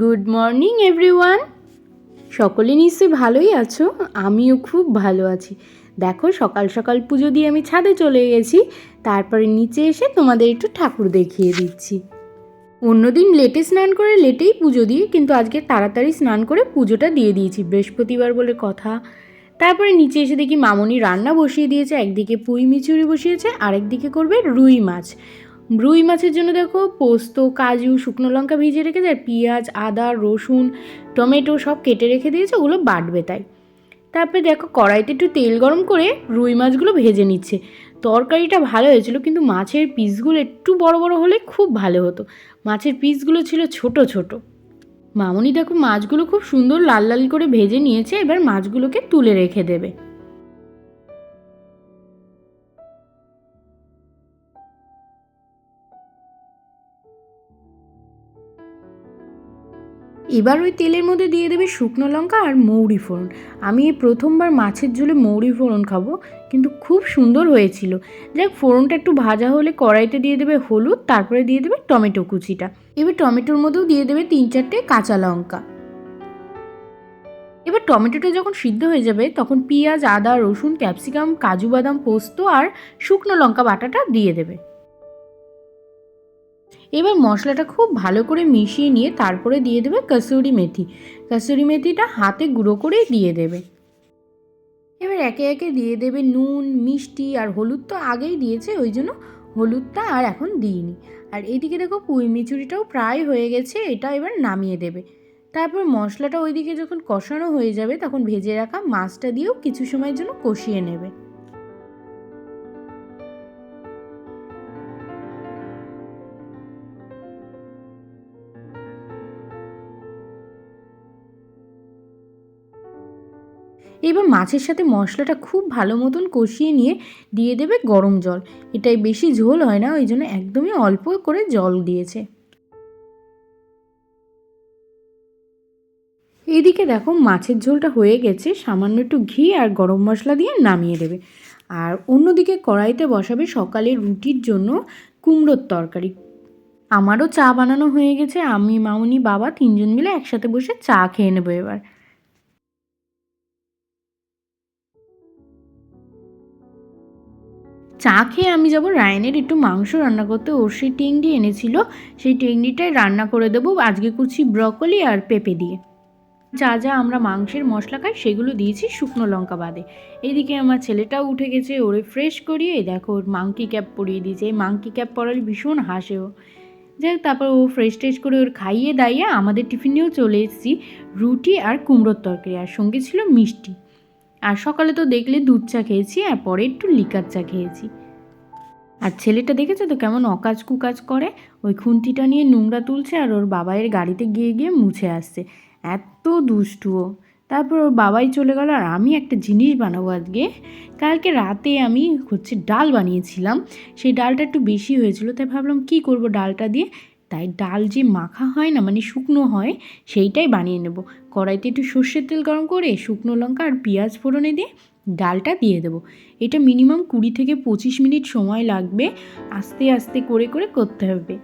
Good morning everyone সকলে নিশ্চয়ই ভালোই আছো? আমিও খুব ভালো আছি। দেখো, সকাল সকাল পুজো দিয়ে আমি ছাদে চলে গেছি। তারপরে নিচে এসে তোমাদের একটু ঠাকুর দেখিয়ে দিচ্ছি। অন্যদিন লেটে স্নান করে লেটেই পুজো দিই, কিন্তু আজকে তাড়াতাড়ি স্নান করে পুজোটা দিয়ে দিয়েছি। বৃহস্পতিবার বলে কথা। তারপরে নিচে এসে দেখি মামনি রান্না বসিয়ে দিয়েছে, একদিকে পুঁই মিচুরি বসিয়েছে, আরেকদিকে করবে রুই মাছ। রুই মাছের জন্য দেখো পোস্ত, কাজু, শুকনো লঙ্কা ভিজিয়ে রেখেছে আর পেঁয়াজ, আদা, রসুন, টমেটো সব কেটে রেখে দিয়েছে, ওগুলো বাটবে তাই। তারপরে দেখো কড়াইতে একটু তেল গরম করে রুই মাছগুলো ভেজে নিচ্ছে। তরকারিটা ভালো হয়েছিল, কিন্তু মাছের পিসগুলো একটু বড় বড় হলে খুব ভালো হতো। মাছের পিসগুলো ছিল ছোট ছোট। মামনি দেখো মাছগুলো খুব সুন্দর লাল লাল করে ভেজে নিয়েছে, এবার মাছগুলোকে তুলে রেখে দেবে। এবার ওই তেলের মধ্যে দিয়ে দেবে শুকনো লঙ্কা আর মৌরি ফোড়ন। আমি এই প্রথমবার মাছের ঝোলে মৌরি ফোড়ন খাব, কিন্তু খুব সুন্দর হয়েছিল। যাক, ফোড়নটা একটু ভাজা হলে কড়াইতে দিয়ে দেবে হলুদ, তারপরে দিয়ে দেবে টমেটো কুচিটা। এবার টমেটোর মধ্যেও দিয়ে দেবে তিন চারটে কাঁচা লঙ্কা। এবার টমেটোটা যখন সিদ্ধ হয়ে যাবে, তখন পেঁয়াজ, আদা, রসুন, ক্যাপসিকাম, কাজু বাদাম, পোস্ত আর শুকনো লঙ্কা বাটাটা দিয়ে দেবে। এবার মশলাটা খুব ভালো করে মিশিয়ে নিয়ে তারপরে দিয়ে দেবে কসুরি মেথি। কসুরি মেথিটা হাতে গুঁড়ো করে দিয়ে দেবে। এবার একে একে দিয়ে দেবে নুন, মিষ্টি আর হলুদ তো আগেই দিয়েছে, ওই জন্য হলুদটা আর এখন দিইনি। আর এদিকে দেখো পুঁই মিচুরিটাও প্রায় হয়ে গেছে, এটা এবার নামিয়ে দেবে। তারপর মশলাটা ওইদিকে যখন কষানো হয়ে যাবে, তখন ভেজে রাখা মাছটা দিয়েও কিছু সময়ের জন্য কষিয়ে নেবে। এবার মাছের সাথে মশলাটা খুব ভালো মতন কষিয়ে নিয়ে দিয়ে দেবে গরম জল। এটাই বেশি ঝোল হয় না, ওই জন্য একদমই অল্প করে জল দিয়েছে। এইদিকে দেখো মাছের ঝোলটা হয়ে গেছে, সামান্য একটু ঘি আর গরম মশলা দিয়ে নামিয়ে দেবে। আর অন্যদিকে কড়াইতে বসাবে সকালে রুটির জন্য কুমড়োর তরকারি। আমারও চা বানানো হয়ে গেছে, আমি, মামনি, বাবা তিনজন মিলে একসাথে বসে চা খেয়ে নেব এবার। চা খেয়ে আমি যাব। রায়নের একটু মাংস রান্না করতে। ওর সেই টেংডি এনেছিল। সেই টেংডিটাই রান্না করে দেবো। আজকে করছি ব্রকলি আর পেঁপে দিয়ে। যা যা আমরা মাংসের মশলা খাই, সেগুলো দিয়েছি শুকনো লঙ্কা বাদে। এইদিকে আমার ছেলেটাও উঠে গেছে, ওরে ফ্রেশ করিয়ে। দেখো, ওর মাংকি ক্যাপ পরিয়ে দিয়েছে। এই মাংকি ক্যাপ পরালে ভীষণ হাসেও যাই তারপর ও ফ্রেশ ট্রেশ করে ওর খাইয়ে দাইয়ে আমাদের টিফিনেও চলে এসেছি। রুটি আর কুমড়োর তরকারি। আর সঙ্গে ছিল মিষ্টি। আর সকালে তো দেখলে দুধ চা খেয়েছি আর পরে একটু লিকার চা খেয়েছি। আর ছেলেটা দেখেছ তো কেমন অকাজ কুকাজ করে? ওই খুন্তিটা নিয়ে নোংরা তুলছে আর ওর বাবাইয়ের গাড়িতে গিয়ে গিয়ে মুছে আসছে। এত দুষ্টুও। তারপর ওর বাবাই চলে গেল আর আমি একটা জিনিস বানাবো আজকে। কালকে রাতে আমি হচ্ছে ডাল বানিয়েছিলাম। সেই ডালটা একটু বেশি হয়েছিল, তাই ভাবলাম কি করব ডালটা দিয়ে? তাই ডাল যে মাখা হয় না মানে শুকনো হয়, সেইটাই বানিয়ে নেব। কড়াইতে একটু সর্ষের তেল গরম করে শুকনো লঙ্কা আর পেঁয়াজ ফোড়নে দিয়ে ডালটা দিয়ে দেবো। এটা মিনিমাম কুড়ি থেকে পঁচিশ মিনিট সময় লাগবে, আস্তে আস্তে করে করে করতে হবে।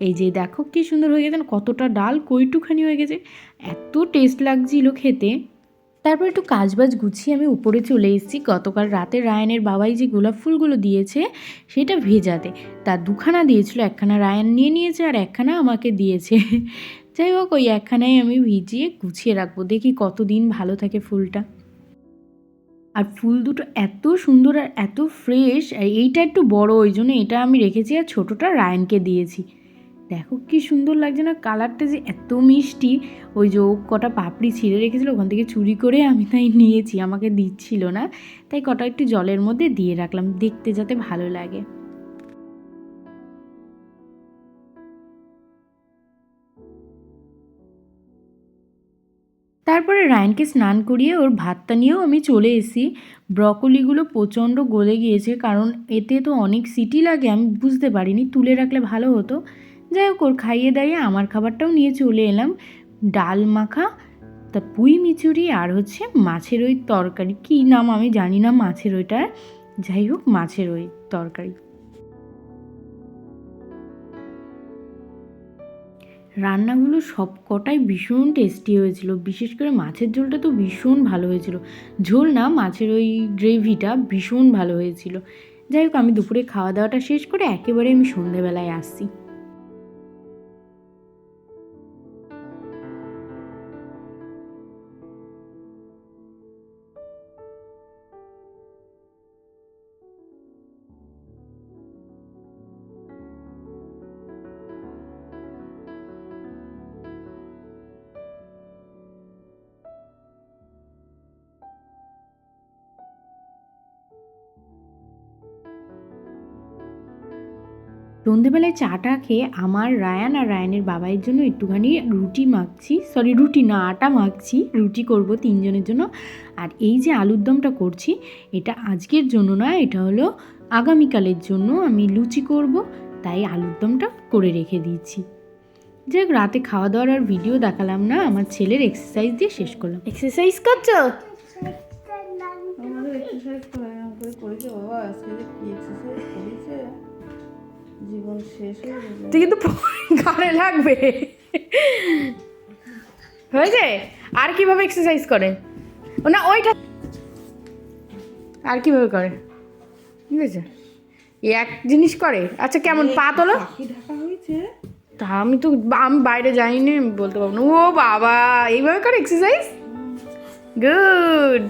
এই যে দেখো কি সুন্দর হয়ে গেছে, কতটা ডাল কইটুখানি হয়ে গেছে। এত টেস্ট লাগছিল খেতে। তারপর একটু কাজবাজ গুছিয়ে আমি উপরে চলে এসেছি। গতকাল রাতে রায়ানের বাবাই যে গোলাপ ফুলগুলো দিয়েছে, সেটা ভেজাতে। তার দুখানা দিয়েছিল, একখানা রায়ান নিয়ে নিয়েছে আর একখানা আমাকে দিয়েছে। যাই হোক, ওই একখানাই আমি ভিজিয়ে গুছিয়ে রাখব। দেখি কতদিন ভালো থাকে ফুলটা। আর ফুল দুটো এত সুন্দর আর এত ফ্রেশ এইটা একটু বড়, ওই জন্য এটা আমি রেখেছি আর ছোটোটা রায়ানকে দিয়েছি। দেখো কি সুন্দর লাগছে না? কালারটা যে এত মিষ্টি। ওই যে কটা পাপড়ি ছিঁড়ে রেখেছিল, ওখান থেকে চুরি করে আমি তাই নিয়েছি, আমাকে দিচ্ছিল না। তাই কটা একটু জলের মধ্যে দিয়ে রাখলাম, দেখতে যাতে ভালো লাগে। তারপরে রায়নকে স্নান করিয়ে ওর ভাতটা নিয়েও আমি চলে এসেছি। ব্রকলিগুলো প্রচণ্ড গলে গিয়েছে, কারণ এতে তো অনেক সিটি লাগে, আমি বুঝতে পারিনি। তুলে রাখলে ভালো হতো। যাই হোক, ওর খাইয়ে দাইয়ে আমার খাবারটাও নিয়ে চলে এলাম। ডাল মাখা, তা পুঁই মিচুরি আর হচ্ছে মাছের ওই তরকারি। কী নাম আমি জানি না মাছের ওইটার যাই হোক, মাছের ওই তরকারি। রান্নাগুলো সব কটাই ভীষণ টেস্টি হয়েছিল। বিশেষ করে মাছের ঝোলটা তো ভীষণ ভালো হয়েছিল। ঝোল না, মাছের ওই গ্রেভিটা ভীষণ ভালো হয়েছিল। যাই হোক, আমি দুপুরে খাওয়া দাওয়াটা শেষ করে একেবারে আমি সন্ধেবেলায় আসছি। সন্ধেবেলায় চাটা খেয়ে আমার রায়ান আর রায়ানের বাবাইয়ের জন্য একটুখানি রুটি মাখছি সরি রুটি না আটা মাখছি রুটি করব তিনজনের জন্য। আর এই যে আলুর দমটা করছি এটা আজকের জন্য না এটা হলো আগামীকালের জন্য আমি লুচি করব তাই আলুর দমটা করে রেখে দিয়েছি। যাই হোক রাতে খাওয়া দাওয়ার আর ভিডিও দেখালাম না আমার ছেলের এক্সারসাইজ দিয়ে শেষ করলাম। এক্সারসাইজ করছ? এক্সারসাইজ করে বাবা আজকে কি এক্সারসাইজ করেছে জীবন শেষ হয়ে যাবে তুই কিন্তু গানে লাগবে। হয়েছে? আর কীভাবে এক্সারসাইজ করে? ও না ওইটা আর কীভাবে করে? ঠিক আছে এক জিনিস করে। আচ্ছা কেমন? পা তোলো। ঢাকা হয়েছে? তা আমি তো আমি বাইরে যাইনি বলতে পারব না। ও বাবা এইভাবে করে এক্সারসাইজ গুড